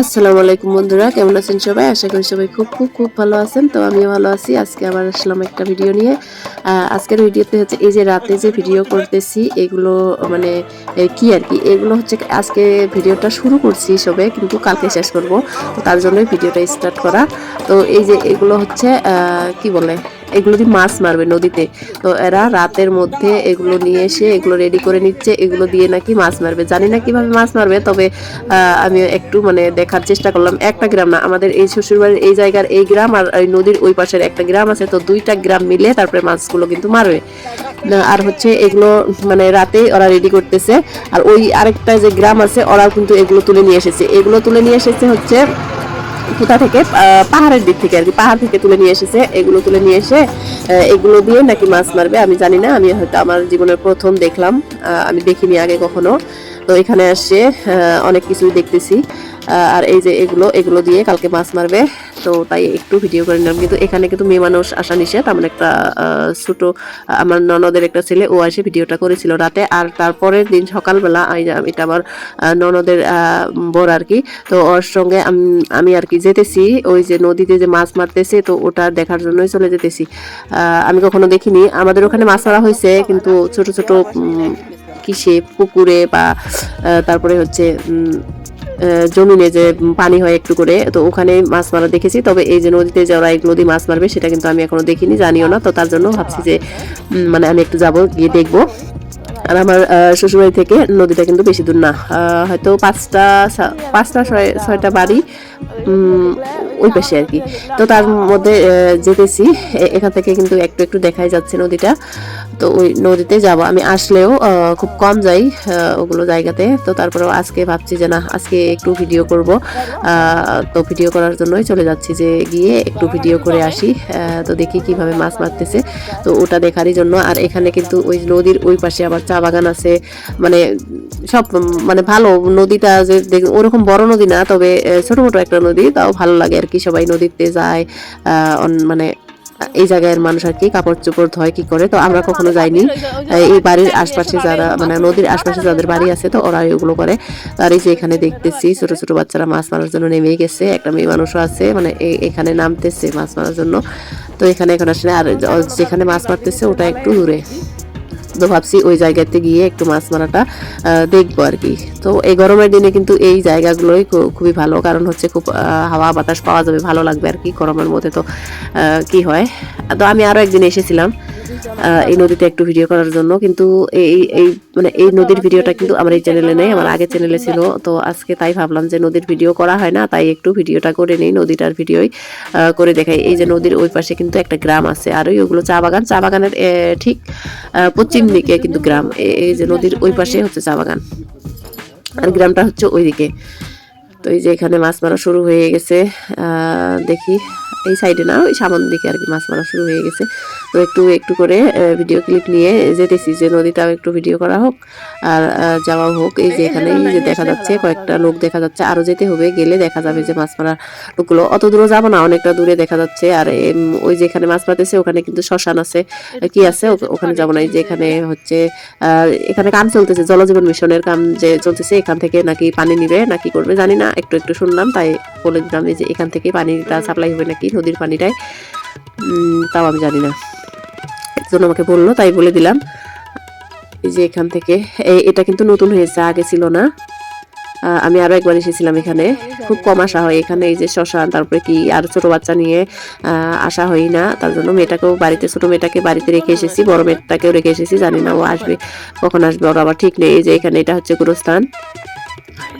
আসসালামু আলাইকুম বন্ধুরা, কেমন আছেন সবাই? আশা করি সবাই খুব খুব খুব ভালো আছেন। তো আমিও ভালো আছি, আজকে আবার আসলাম একটা ভিডিও নিয়ে। আজকের ভিডিওতে হচ্ছে এই যে রাতে যে ভিডিও করতেছি, এগুলো মানে কি আর কি? এগুলো হচ্ছে আজকে ভিডিওটা শুরু করছি সবে, কিন্তু কালকে শেষ করব। তো তার জন্যই ভিডিওটা স্টার্ট করা। তো এই যে এগুলো হচ্ছে কি বলে? এগুলো দিয়ে মাছ মারবে নদীতে। তো এরা রাতের মধ্যে এগুলো নিয়ে এসে এগুলো রেডি করে নিচ্ছে, এগুলো দিয়ে নাকি মাছ মারবে। জানি না কীভাবে মাছ মারবে, তবে আমি একটু মানে দেখার চেষ্টা করলাম। একটা গ্রাম না, আমাদের এই শ্বশুরবাড়ির এই জায়গার এই গ্রাম আর ওই নদীর ওই পাশের একটা গ্রাম আছে, তো দুইটা গ্রাম মিলে তারপরে মাছগুলো কিন্তু মারবে। আর হচ্ছে এগুলো মানে রাতে ওরা রেডি করতেছে। আর ওই আরেকটা যে গ্রাম আছে ওরা কিন্তু এগুলো তুলে নিয়ে এসেছে। এগুলো তুলে নিয়ে এসেছে হচ্ছে কোথা থেকে? পাহাড়ের দিক থেকে আর কি পাহাড় থেকে তুলে নিয়ে এসেছে। এগুলো তুলে নিয়ে এসে এগুলো দিয়ে নাকি মাছ মারবে, আমি জানি না। আমি হয়তো আমার জীবনের প্রথম দেখলাম। আমি দেখিনি আগে কখনো। তো এখানে আসছে অনেক কিছুই দেখতেছি। আর এই যে এগুলো এগুলো দিয়ে কালকে মাছ মারবে। তো তাই একটু ভিডিও করে নিলাম। কিন্তু এখানে কিন্তু মেয়ে মানুষ আসা নিষেধ। আমার একটা ছোট, আমার ননদের একটা ছেলে, ও এসে ভিডিওটা করেছিল রাতে। আর তারপরের দিন সকালবেলা এটা আমার ননদের বর আর কি। তো ওর সঙ্গে আমি আর কি যেতেছি। ওই যে নদীতে যে মাছ মারতেছে, তো ওটা দেখার জন্যই চলে যেতেছি। আমি কখনো দেখিনি। আমাদের ওখানে মাছ মারা হয়েছে, কিন্তু ছোট ছোট কিসে, পুকুরে বা তারপরে হচ্ছে জমিনে যে পানি হয় একটু করে, তো ওখানে মাছ মারা দেখেছি। তবে এই যে নদীতে যারা এক নদী মাছ মারবে, সেটা কিন্তু আমি এখনও দেখিনি, জানিও না। তো তার জন্য ভাবছি যে মানে আমি একটু যাব, গিয়ে দেখব। আর আমার শ্বশুরবাড়ি থেকে নদীটা কিন্তু বেশি দূর না। হয়তো পাঁচটা পাঁচটা, ছয়, ছয়টা বাড়ি ওই পাশে আর কি। তো তার মধ্যে যেতেছি। এখান থেকে কিন্তু একটু একটু দেখাই যাচ্ছে নদীটা। তো ওই নদীতে যাব। আমি আসলেও খুব কম যাই ওগুলো জায়গাতে। তো তারপরেও আজকে ভাবছি যে না, আজকে একটু ভিডিও করব। তো ভিডিও করার জন্যই চলে যাচ্ছি যে গিয়ে একটু ভিডিও করে আসি। তো দেখি কীভাবে মাছ মারতেছে। তো ওটা দেখারই জন্য। আর এখানে কিন্তু ওই নদীর ওই পাশে আবার চা বাগান আছে। মানে সব মানে ভালো নদীটা যে ওরকম বড় নদী না, তবে ছোট মোটো একটা নদী, তাও ভালো লাগে আর কি সবাই নদীতে যায় মানে এই জায়গার মানুষ আর কি কাপড় চোপড় ধয়, কি করে? তো আমরা কখনো যাইনি। এই বাড়ির আশপাশে যারা মানে নদীর আশপাশে যাদের বাড়ি আছে, তো ওরা এগুলো করে। আর এই যে এখানে দেখতেছি, ছোট ছোট বাচ্চারা মাছ মারার জন্য নেমে গেছে। একটা মেয়ে মানুষও আছে মানে এখানে নামতেছে মাছ মারার জন্য। তো এখানে এখন আসলে আর যেখানে মাছ মারতেছে, ওটা একটু দূরে। তো ভাবছি ওই জায়গাতে গিয়ে একটু মাছ মারাটা দেখব আর কি। তো এই গরমের দিনে কিন্তু এই জায়গাগুলোই খুবই ভালো। কারণ হচ্ছে খুব হাওয়া বাতাস পাওয়া যাবে, ভালো লাগবে আর কি গরমের মধ্যে। তো কি হয়? তো আমি আরও একদিন এসেছিলাম। এই নদীতে একটু ভিডিও করার জন্য। কিন্তু এই এই মানে এই নদীর ভিডিওটা কিন্তু আমার এই চ্যানেলে নেই, আমার আগের চ্যানেলে ছিল। তো আজকে তাই ভাবলাম যে নদীর ভিডিও করা হয় না, তাই একটু ভিডিওটা করে নেই, নদীটার ভিডিওই করে দেখাই। এই যে নদীর ওই পাশে কিন্তু একটা গ্রাম আছে, আর ওই ওগুলো চা বাগান। চা বাগানের ঠিক পশ্চিম দিকে কিন্তু গ্রাম। এই যে নদীর ওই পাশে হচ্ছে চা বাগান। আর গ্রামটা হচ্ছে ওইদিকে। তো এই যে এখানে মাছ মারা শুরু হয়ে গেছে দেখি। এই সাইডে না, ওই সামনের দিকে আর কি মাছ মারা শুরু হয়ে গেছে। তো একটু একটু করে ভিডিও ক্লিপ নিয়ে যেতেছি, যে নদীটাও একটু ভিডিও করা হোক আর যাওয়া হোক। এই যে এখানে যে দেখা যাচ্ছে, কয়েকটা লোক দেখা যাচ্ছে, আরও যেতে হবে, গেলে দেখা যাবে যে মাছ মারা লোকগুলো অত দূরে যাব না, অনেকটা দূরে দেখা যাচ্ছে। আর ওই যে এখানে মাছ মারতেছে, ওখানে কিন্তু শ্মশান আছে। কি আছে? ওখানে যাব না। এই যে এখানে হচ্ছে এখানে কাম চলতেছে, জলজীবন মিশনের কাম যে চলতেছে, এখান থেকে নাকি পানি নিবে নাকি করবে জানি না, একটু একটু শুনলাম, তাই বলে দিলাম যে এখান থেকে পানিটা সাপ্লাই হবে নাকি? নদীর পানিটাই উম, তাও আমি জানি না। একজন আমাকে বলল তাই বলে দিলাম। এই যে এখান থেকে এটা কিন্তু নতুন হয়েছে আগে ছিল না। আমি আরও একবার এসেছিলাম এখানে। খুব কম আসা হয় এখানে এই যে শ্মশান তারপরে কি আর ছোট বাচ্চা নিয়ে আসা হয় না। তার জন্য মেয়েটাকেও বাড়িতে ছোট মেয়েটাকে বাড়িতে রেখে এসেছি বড় মেয়েটাকেও রেখে এসেছি জানি না ও আসবে কখন আসবে ওর আবার ঠিক নেই। এই যে এখানে এটা হচ্ছে গুরুস্থান।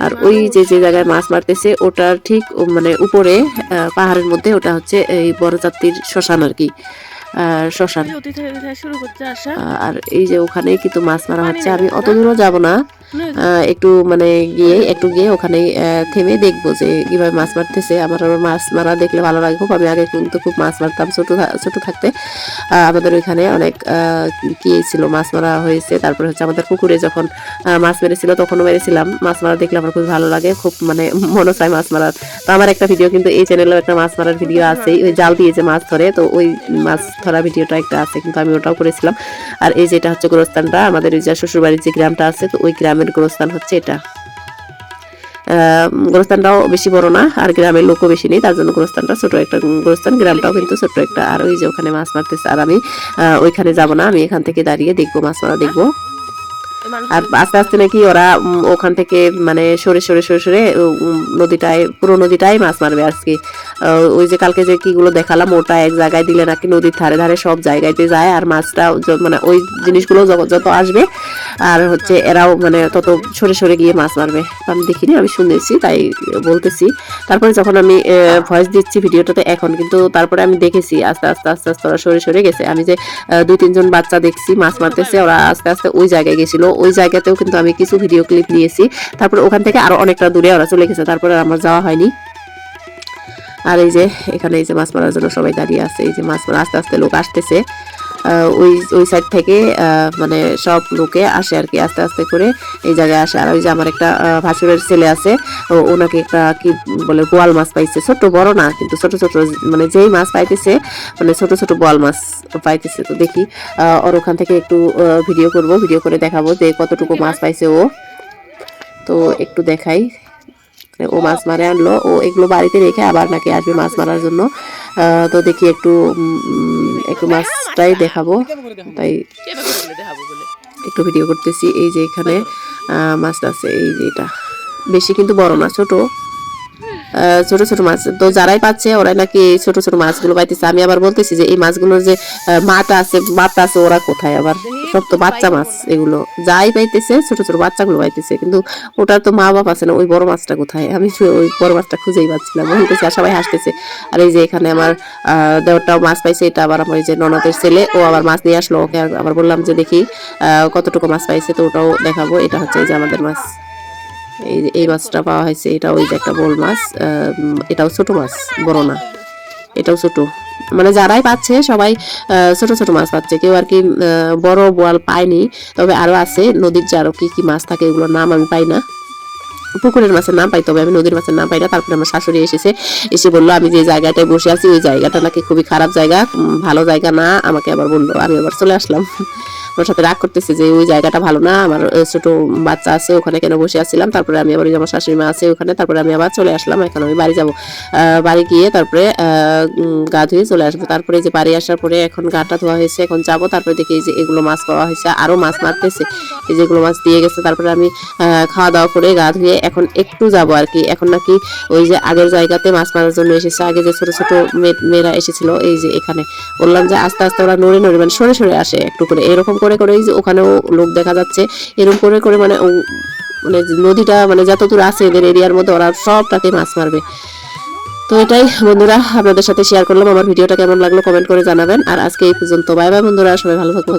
আর ওই যে যে জায়গায় মাছ মারতেছে ওটার ঠিক মানে উপরে আহ, পাহাড়ের মধ্যে ওটা হচ্ছে এই বড় জাতির শ্মশান আর কি। আহ, শ্মশান। আর এই যে ওখানে কিন্তু মাছ মারা হচ্ছে। আমি অত দূরও যাব না। একটু মানে গিয়ে একটু গিয়ে ওখানে থেমে দেখব যে কীভাবে মাছ মারতেছে। আমার আবার মাছ মারা দেখলে ভালো লাগে খুব আমি আগে কিন্তু খুব মাছ মারতাম ছোট ছোট থাকতে। আমাদের ওইখানে অনেক কি ছিল মাছ মারা হয়েছে। তারপরে হচ্ছে আমাদের পুকুরে যখন মাছ মেরেছিল তখনও মেরেছিলাম। মাছ মারা দেখলে আমার খুব ভালো লাগে। খুব মানে মনে চায় মাছ মারার। তো আমার একটা ভিডিও কিন্তু এই চ্যানেলেও একটা মাছ মারার ভিডিও আছে ওই জাল দিয়ে যে মাছ ধরে তো ওই মাছ ধরা ভিডিওটা একটা আছে। কিন্তু আমি ওটাও করেছিলাম। আর এই যেটা হচ্ছে গোরস্থানটা আমাদের ওই যে শ্বশুরবাড়ির যে গ্রামটা আছে তো ওই গ্রামের গোরস্থান হচ্ছে এটা। গোরস্থানটাও বেশি বড় না, আর গ্রামের লোকও বেশি নেই, তার জন্য গোরস্থানটা ছোট একটা গোরস্থান, গ্রামটাও কিন্তু ছোট একটা। আর ওই যে ওখানে মাছ মারতেছে, আর আমি ওইখানে যাব না, আমি এখান থেকে দাঁড়িয়ে দেখব, মাছ মারা দেখব। আর আস্তে আস্তে নাকি ওরা ওখান থেকে মানে সরে সরে সরে সরে নদীটায়, পুরো নদীটাই মাছ মারবে আজকে। ওই যে কালকে যে কিগুলো দেখালাম, ওটা এক জায়গায় দিলে নাকি নদীর ধারে ধারে সব জায়গায়তে যায়, আর মাছটা মানে ওই জিনিসগুলো যত- আসবে, আর হচ্ছে এরাও মানে তত সরে সরে গিয়ে মাছ মারবে। আমি দেখিনি, আমি শুনেছি, তাই বলতেছি। তারপরে যখন আমি ভয়েস দিচ্ছি ভিডিওটাতে এখন, কিন্তু তারপরে আমি দেখেছি, আস্তে আস্তে আস্তে আস্তে ওরা সরে সরে গেছে। আমি যে দুই, তিনজন বাচ্চা দেখছি, মাছ মারতেছে, ওরা আস্তে আস্তে ওই জায়গায় গেছিল। ওই জায়গাতেও কিন্তু আমি কিছু ভিডিও ক্লিপ নিয়েছি। তারপরে ওখান থেকে আরও অনেকটা দূরে ওরা চলে গেছে, তারপরে আমার যাওয়া হয়নি। আর এই যে এখানে এই যে মাছ মারার জন্য সবাই দাঁড়িয়ে আছে, এই যে মাছ মারা, আস্তে আস্তে লোক আসতেছে। ওই ওই সাইড থেকে মানে সব লোকে আসে আর কি, আস্তে আস্তে করে এই জায়গায় আসে। আর ওই যে আমার একটা ভাসুরের ছেলে আছে ওনাকে একটা কি বলে, বোয়াল মাছ পাইছে। ছোট, বড় না, কিন্তু ছোট ছোট মানে যেই মাছ পাইতেছে মানে ছোট ছোট বোয়াল মাছ পাইতেছে। তো দেখি ওর ওখান থেকে একটু ভিডিও করব ভিডিও করে দেখাবো যে কতটুকু মাছ পাইছে ও। তো একটু দেখাই। ও মাছ মারে আনলো। ও এগুলো বাড়িতে রেখে আবার নাকি আসবে মাছ মারার জন্য। তো দেখি একটু একটু মাছটাই দেখাবো। তাই একটু ভিডিও করতেছি। এই যে এখানে মাছটা আছে। এই যে এটা। বেশি কিন্তু বড় না, ছোট। ছোট ছোট মাছ। তো যারাই পাচ্ছে ওরাই নাকি এই ছোট ছোট মাছগুলো পাইতেছে। আমি আবার বলতেছি যে এই মাছগুলোর যে মাটা আছে বাপটা আছে ওরা কোথায় আবার? সব তো বাচ্চা মাছ এগুলো। যাই পাইতেছে ছোট ছোট বাচ্চাগুলো পাইতেছে। কিন্তু ওটার তো মা বাপ আছে না ওই বড় মাছটা কোথায়? আমি ওই বড় মাছটা খুঁজেই পাচ্ছিলাম। বলতেছি আর সবাই হাসতেছে। আর এই যে এখানে আমার আহ, দেওরটাও মাছ পাইছে এটা আবার আমার যে ননদের ছেলে ও আবার মাছ নিয়ে আসলো। ওকে আবার বললাম যে দেখি কতটুকু মাছ পাইছে তো ওটাও দেখাবো। এটা হচ্ছে যে আমাদের মাছ। এই এই মাছটা পাওয়া হয়েছে। এটা ওই যে একটা বোল মাছ এটাও ছোট মাছ, বড় না। এটাও ছোট। মানে যারাই পাচ্ছে, সবাই ছোট ছোট মাছ পাচ্ছে। কেউ আর কি বড় বোয়াল পায়নি। তবে আরও আছে নদীর যে আরও কি কি মাছ থাকে, এগুলোর নাম আমি পাই না। পুকুরের মাছের নাম পাই, তবে আমি নদীর মাছের নাম পাই না। তারপরে আমার শাশুড়ি এসেছে, এসে বলল, আমি যে জায়গাটায় বসে আছি, ওই জায়গাটা নাকি খুবই খারাপ জায়গা। ভালো জায়গা না। আমাকে আবার বলল, আমি আবার চলে আসলাম। ওর সাথে রাগ করতেছে যে, ওই জায়গাটা ভালো না, আমার ছোট বাচ্চা আছে, ওখানে কেন বসে আছিলাম? তারপরে আমি আবার আমার শাশুড়ি মা আছে ওখানে, তারপরে আমি আবার চলে আসলাম, এখন আমি বাড়ি যাব। বাড়ি গিয়ে তারপরে গা ধুয়ে চলে আসব। তারপরে যে বাড়ি আসার পরে এখন গাটা ধোয়া হয়েছে, এখন যাব। তারপরে দেখি যে এগুলো মাছ পাওয়া হয়েছে, আরও মাছ মারতেছে। এই যেগুলো মাছ দিয়ে গেছে, তারপরে আমি খাওয়া দাওয়া করে গা ধুয়ে এখন একটু যাব আর কি। এখন নাকি ওই যে আগের জায়গাতে মাছ মারার জন্য এসেছে। আগে যে ছোট ছোট মেয়ে- মেয়েরা এসেছিল, এই যে এখানে। বললাম যে আস্তে আস্তে ওরা নড়ে নড়ে মানে সরে সরে আসে একটু করে। এরকম করে করে ওখানেও লোক দেখা যাচ্ছে। এরকম করে করে মানে মানে নদীটা মানে যত দূর আছে এদের এরিয়ার মধ্যে ওরা সবটাকে মাছ মারবে। তো এটাই বন্ধুরা, আপনাদের সাথে শেয়ার করলাম। আমার ভিডিওটা কেমন লাগল কমেন্ট করে জানাবেন। আর আজকে এই পর্যন্ত। বাই বাই বন্ধুরা, সবাই ভালো থাকবেন।